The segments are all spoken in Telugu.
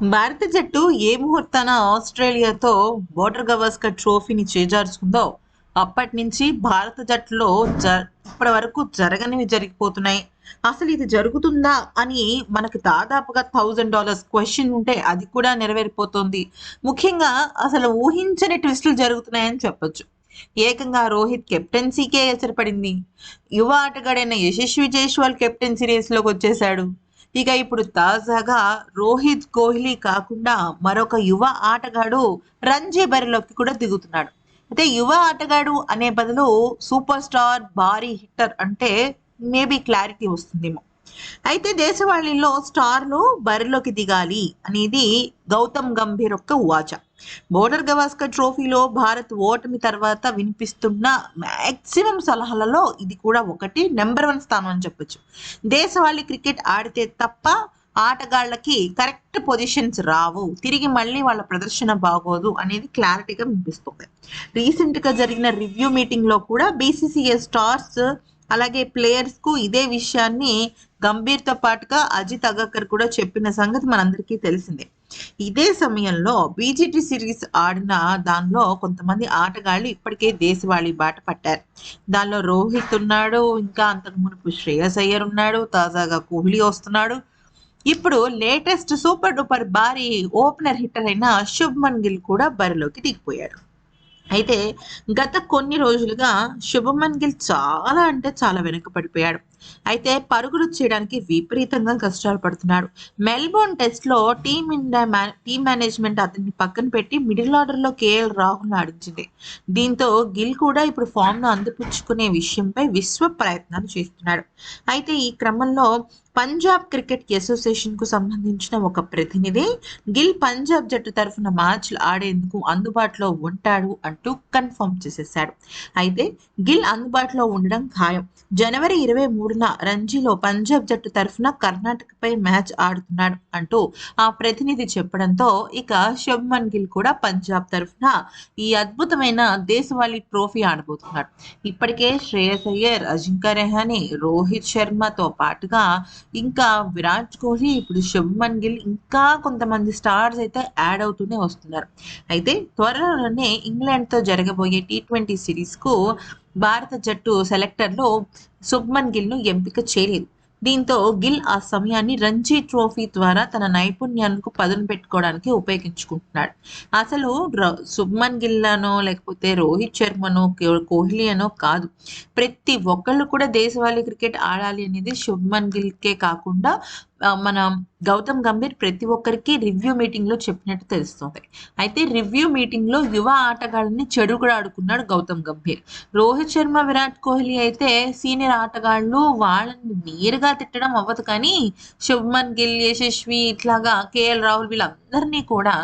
భారత జట్టు ఏ ముహూర్తాన ఆస్ట్రేలియాతో బోర్డర్ గవాస్కర్ ట్రోఫీని చేజార్చుకుందో అప్పటి నుంచి భారత జట్టులో జ ఇప్పటి వరకు జరగనివి జరిగిపోతున్నాయి. అసలు ఇది జరుగుతుందా అని మనకు దాదాపుగా థౌజండ్ డాలర్స్ క్వశ్చన్ ఉంటే అది కూడా నెరవేరిపోతుంది. ముఖ్యంగా అసలు ఊహించని ట్విస్టులు జరుగుతున్నాయని చెప్పొచ్చు. ఏకంగా రోహిత్ కెప్టెన్సీకే ఎసరపడింది. యువ ఆటగాడైన యశస్వి జైస్వాల్ కెప్టెన్సీ రేస్లోకి వచ్చేశాడు. ఇక ఇప్పుడు తాజాగా రోహిత్ కోహ్లీ కాకుండా మరొక యువ ఆటగాడు రంజీ బరిలోకి కూడా దిగుతున్నాడు. అయితే యువ ఆటగాడు అనే బదులు సూపర్ స్టార్ భారీ హిట్టర్ అంటే మేబీ క్లారిటీ వస్తుందేమో. అయితే దేశవాళీలో స్టార్లు బరిలోకి దిగాలి అనేది గౌతమ్ గంభీర్ యొక్క వాచ బోర్డర్ గవాస్కర్ ట్రోఫీలో భారత్ ఓటమి తర్వాత వినిపిస్తున్న మ్యాక్సిమం సలహాలలో ఇది కూడా ఒకటి నెంబర్ వన్ స్థానం అని చెప్పొచ్చు. దేశవాళీ క్రికెట్ ఆడితే తప్ప ఆటగాళ్ళకి కరెక్ట్ పొజిషన్స్ రావు. తిరిగి మళ్ళీ వాళ్ళ ప్రదర్శన బాగోదు అనేది క్లారిటీగా వినిపిస్తుంది. రీసెంట్గా జరిగిన రివ్యూ మీటింగ్లో కూడా బీసీసీఏ స్టార్స్ అలాగే ప్లేయర్స్కు ఇదే విషయాన్ని గంభీర్తో పాటుగా అజిత్ అగర్కర్ కూడా చెప్పిన సంగతి మనందరికీ తెలిసిందే. ఇదే సమయంలో బీజేటీ సిరీస్ ఆడిన దానిలో కొంతమంది ఆటగాళ్ళు ఇప్పటికే దేశవాళీ బాట పట్టారు. దానిలో రోహిత్ ఉన్నాడు ఇంకా అంతకు మునుపు శ్రేయస్ అయ్యర్ ఉన్నాడు తాజాగా కోహ్లీ వస్తున్నాడు. ఇప్పుడు లేటెస్ట్ సూపర్ డూపర్ భారీ ఓపెనర్ హిట్టర్ అయిన శుభ్మన్ గిల్ కూడా బరిలోకి దిగిపోయాడు. అయితే గత కొన్ని రోజులుగా శుభమన్ గిల్ చాలా అంటే చాలా వెనుకపడిపోయాడు అయితే పరుగులు చేయడానికి విపరీతంగా కష్టాలు పడుతున్నాడు. మెల్బోర్న్ టెస్ట్లో టీమ్ ఇండియా టీమ్ మేనేజ్మెంట్ అతన్ని పక్కన పెట్టి మిడిల్ ఆర్డర్లో కేఎల్ రాహుల్ ఆడించింది దీంతో గిల్ కూడా ఇప్పుడు ఫామ్ను అందిపుచ్చుకునే విషయంపై విశ్వ ప్రయత్నాలు చేస్తున్నాడు. అయితే ఈ క్రమంలో పంజాబ్ క్రికెట్ అసోసియేషన్కు సంబంధించిన ఒక ప్రతినిధి గిల్ పంజాబ్ జట్టు తరఫున మ్యాచ్లు ఆడేందుకు అందుబాటులో ఉంటాడు అంటూ కన్ఫర్మ్ చేసేశాడు. అయితే గిల్ అందుబాటులో ఉండడం ఖాయం. జనవరి ఇరవై మూడున రంజీలో పంజాబ్ జట్టు తరఫున కర్ణాటకపై మ్యాచ్ ఆడుతున్నాడు అంటూ ఆ ప్రతినిధి చెప్పడంతో ఇక శుభ్మన్ గిల్ కూడా పంజాబ్ తరఫున ఈ అద్భుతమైన దేశవాళీ ట్రోఫీ ఆడబోతున్నాడు. ఇప్పటికే శ్రేయస్ అయ్యర్ అజింకా రెహానీ రోహిత్ శర్మతో పాటుగా ఇంకా విరాట్ కోహ్లీ ఇప్పుడు శుభ్మన్ గిల్ ఇంకా కొంతమంది స్టార్స్ అయితే యాడ్ అవుతూనే వస్తున్నారు. అయితే త్వరలోనే ఇంగ్లాండ్తో జరగబోయే టీ ట్వంటీ సిరీస్కు భారత జట్టు సెలెక్టర్లో శుభ్మన్ గిల్ను ఎంపిక చేయలేదు. దీంతో గిల్ ఆ సమయాన్ని రంజీ ట్రోఫీ ద్వారా తన నైపుణ్యాలకు పదును పెట్టుకోవడానికి ఉపయోగించుకుంటున్నాడు. అసలు ర- శుభ్మన్ గిల్లనో లేకపోతే రోహిత్ శర్మనో కోహ్లీ అనో కాదు. ప్రతి ఒక్కళ్ళు కూడా దేశవాళీ క్రికెట్ ఆడాలి అనేది శుభ్మన్ గిల్కే కాకుండా మన గౌతమ్ గంభీర్ ప్రతి ఒక్కరికి రివ్యూ మీటింగ్లో చెప్పినట్టు తెలుస్తుంది. అయితే రివ్యూ మీటింగ్లో యువ ఆటగాళ్ళని చెడు కూడా ఆడుకున్నాడు గౌతమ్ గంభీర్. రోహిత్ శర్మ విరాట్ కోహ్లీ అయితే సీనియర్ ఆటగాళ్ళు వాళ్ళని నేరుగా తిట్టడం అవ్వదు కానీ శుభ్మన్ గిల్ యశస్వి ఇట్లాగా కేఎల్ రాహుల్ వీళ్ళందరినీ కూడా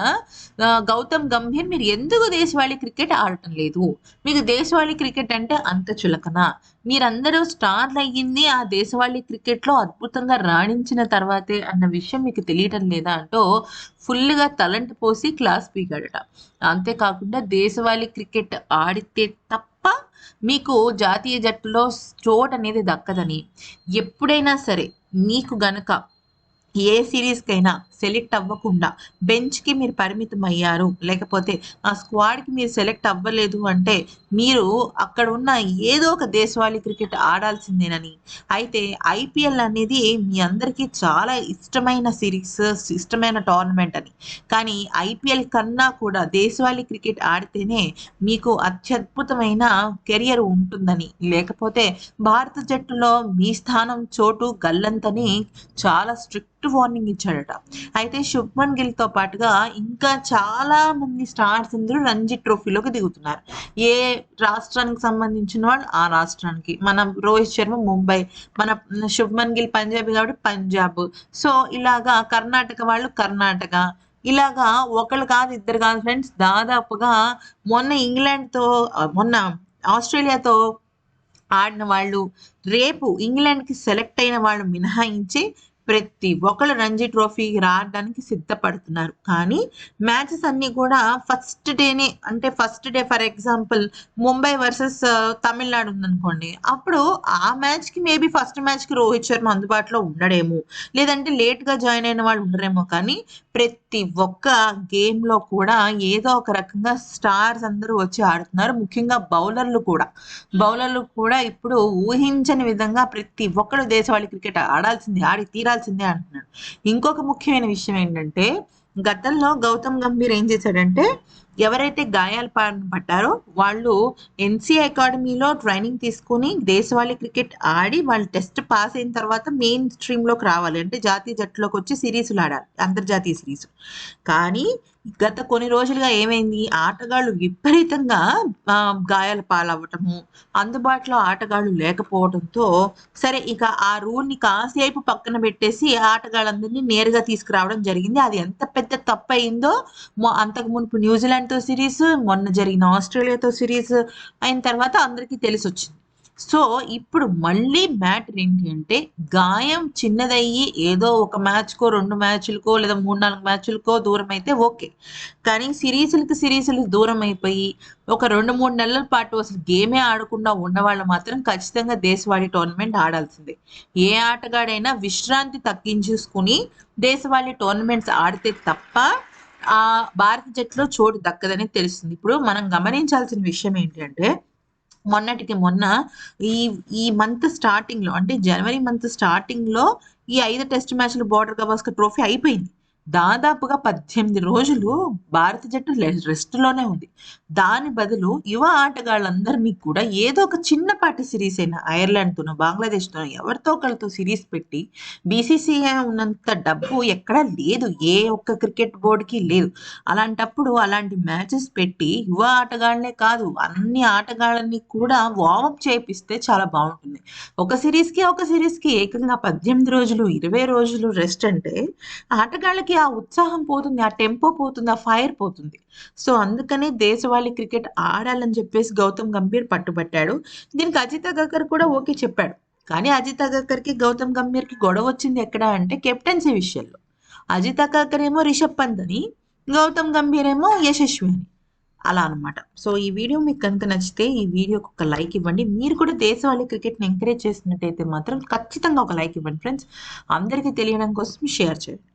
గౌతమ్ గంభీర్ మీరు ఎందుకు దేశవాళీ క్రికెట్ ఆడటం లేదు? మీకు దేశవాళీ క్రికెట్ అంటే అంత చులకన. మీరందరూ స్టార్లు అయ్యింది ఆ దేశవాళీ క్రికెట్లో అద్భుతంగా రాణించిన తర్వాతే అన్న విషయం మీకు తెలియటం లేదా అంటూ ఫుల్గా తలంటి పోసి క్లాస్ పీకాడట. అంతేకాకుండా దేశవాళీ క్రికెట్ ఆడితే తప్ప మీకు జాతీయ జట్టులో చోట్ అనేది దక్కదని. ఎప్పుడైనా సరే మీకు గనక ఏ సిరీస్కైనా సెలెక్ట్ అవ్వకుండా బెంచ్కి మీరు పరిమితం అయ్యారు లేకపోతే ఆ స్క్వాడ్కి మీరు సెలెక్ట్ అవ్వలేదు అంటే మీరు అక్కడ ఉన్న ఏదో ఒక దేశవాళీ క్రికెట్ ఆడాల్సిందేనని. అయితే ఐపీఎల్ అనేది మీ అందరికీ చాలా ఇష్టమైన సిరీస్ ఇష్టమైన టోర్నమెంట్ అని. కానీ ఐపీఎల్ కన్నా కూడా దేశవాళీ క్రికెట్ ఆడితేనే మీకు అత్యద్భుతమైన కెరియర్ ఉంటుందని. లేకపోతే భారత జట్టులో మీ స్థానం చోటు గల్లంతని చాలా స్ట్రిక్ట్ వార్నింగ్ ఇచ్చాడట. అయితే శుభ్మన్ గిల్తో పాటుగా ఇంకా చాలా మంది స్టార్స్ అందరూ రంజీ ట్రోఫీలోకి దిగుతున్నారు. ఏ రాష్ట్రానికి సంబంధించిన వాళ్ళు? ఆ రాష్ట్రానికి. మన రోహిత్ శర్మ ముంబై. మన శుభ్మన్ గిల్ పంజాబీ కాబట్టి పంజాబ్. సో ఇలాగా కర్ణాటక వాళ్ళు కర్ణాటక. ఇలాగా ఒకళ్ళు కాదు ఇద్దరు కాదు ఫ్రెండ్స్. దాదాపుగా మొన్న ఇంగ్లాండ్తో మొన్న ఆస్ట్రేలియాతో ఆడిన వాళ్ళు రేపు ఇంగ్లాండ్కి సెలెక్ట్ అయిన వాళ్ళు మినహాయించి ప్రతి ఒక్కరు రంజీ ట్రోఫీకి రావడానికి సిద్ధపడుతున్నారు. కానీ మ్యాచెస్ అన్నీ కూడా ఫస్ట్ డేనే అంటే first day for example Mumbai versus Tamil Nadu ఉందనుకోండి. అప్పుడు ఆ మ్యాచ్కి మేబీ ఫస్ట్ మ్యాచ్కి రోహిత్ శర్మ అందుబాటులో ఉండడేమో. లేదంటే లేట్గా జాయిన్ అయిన వాళ్ళు ఉండరేమో. కానీ ప్రతి ఒక్క గేమ్లో కూడా ఏదో ఒక రకంగా స్టార్స్ అందరూ వచ్చి ఆడుతున్నారు. ముఖ్యంగా బౌలర్లు కూడా. బౌలర్లు కూడా ఇప్పుడు ఊహించని విధంగా ప్రతి ఒక్కరు దేశవాళి క్రికెట్ ఆడాల్సిందే ఆడి తీరాల్సిందే అంటున్నాడు ఇంకొక ముఖ్యమైన విషయం ఏంటంటే గతంలో గౌతమ్ గంభీర్ ఏం చేశాడంటే ఎవరైతే గాయాలు పడ్డారో వాళ్ళు ఎన్సీ అకాడమీలో ట్రైనింగ్ తీసుకుని దేశవాళీ క్రికెట్ ఆడి వాళ్ళు టెస్ట్ పాస్ అయిన తర్వాత మెయిన్ స్ట్రీమ్లోకి రావాలి. అంటే జాతీయ జట్టులోకి వచ్చి సిరీస్లు ఆడాలి. అంతర్జాతీయ సిరీస్. కానీ గత కొన్ని రోజులుగా ఏమైంది? ఆటగాళ్ళు విపరీతంగా గాయాల పాలవ్వటము అందుబాటులో ఆటగాళ్ళు లేకపోవడంతో సరే ఇక ఆ రూల్ని కాసేపు పక్కన పెట్టేసి ఆటగాళ్ళందరినీ నేరుగా తీసుకురావడం జరిగింది. అది ఎంత పెద్ద తప్పు అయిందో అంతకు మునుపు న్యూజిలాండ్తో సిరీస్ మొన్న జరిగిన ఆస్ట్రేలియాతో సిరీస్ అయిన తర్వాత అందరికీ తెలిసి వచ్చింది సో ఇప్పుడు మళ్ళీ మ్యాటర్ ఏంటి అంటే గాయం చిన్నదయ్యి ఏదో ఒక మ్యాచ్కో రెండు మ్యాచ్లకో లేదా మూడు నాలుగు మ్యాచ్లకో దూరం అయితే ఓకే. కానీ సిరీస్లకి సిరీస్లు దూరం అయిపోయి ఒక రెండు మూడు నెలల పాటు అసలు గేమే ఆడకుండా ఉన్నవాళ్ళు మాత్రం ఖచ్చితంగా దేశవాళీ టోర్నమెంట్ ఆడాల్సిందే. ఏ ఆటగాడైనా విశ్రాంతి తగ్గించుకుని దేశవాళీ టోర్నమెంట్స్ ఆడితే తప్ప ఆ భారత జట్టులో చోటు దక్కదని తెలుస్తుంది. ఇప్పుడు మనం గమనించాల్సిన విషయం ఏంటంటే మొన్నటికి మొన్న ఈ ఈ మంత్ స్టార్టింగ్లో అంటే జనవరి మంత్ స్టార్టింగ్లో ఈ ఐదు టెస్ట్ మ్యాచ్లు బోర్డర్ గవాస్కర్ ట్రోఫీ అయిపోయింది. దాదాపుగా పద్దెనిమిది రోజులు భారత జట్టు రెస్ట్లోనే ఉంది. దాని బదులు యువ ఆటగాళ్ళందరినీ కూడా ఏదో ఒక చిన్నపాటి సిరీస్ అయినా ఐర్లాండ్తోనో బంగ్లాదేశ్తోనో ఎవరితో ఒకరితో సిరీస్ పెట్టి బీసీసీఐ ఉన్నంత డబ్బు ఎక్కడా లేదు. ఏ ఒక్క క్రికెట్ బోర్డుకి లేదు. అలాంటప్పుడు అలాంటి మ్యాచెస్ పెట్టి యువ ఆటగాళ్ళనే కాదు అన్ని ఆటగాళ్ళని కూడా వార్మప్ చేపిస్తే చాలా బాగుంటుంది. ఒక సిరీస్కి ఒక సిరీస్కి ఏకంగా పద్దెనిమిది రోజులు ఇరవై రోజులు రెస్ట్ అంటే ఆటగాళ్ళకి ఆ ఉత్సాహం పోతుంది ఆ టెంపో పోతుంది ఆ ఫైర్ పోతుంది. సో అందుకనే దేశవాళీ క్రికెట్ ఆడాలని చెప్పేసి గౌతమ్ గంభీర్ పట్టుబట్టాడు. దీనికి అజిత్ అగర్కర్ కూడా ఓకే చెప్పాడు. కానీ అజిత్ అగర్కర్కి గౌతమ్ గంభీర్కి గొడవ వచ్చింది ఎక్కడ అంటే కెప్టెన్సీ విషయంలో. అజిత్ అగర్కర్ ఏమో రిషబ్ పంత్ అని గౌతమ్ గంభీర్ ఏమో యశస్వి అని. అలా అనమాట సో ఈ వీడియో మీకు కనుక నచ్చితే ఈ వీడియోకి ఒక లైక్ ఇవ్వండి. మీరు కూడా దేశవాళీ క్రికెట్ని ఎంకరేజ్ చేసినట్టయితే మాత్రం ఖచ్చితంగా ఒక లైక్ ఇవ్వండి ఫ్రెండ్స్. అందరికీ తెలియడం కోసం షేర్ చేయండి.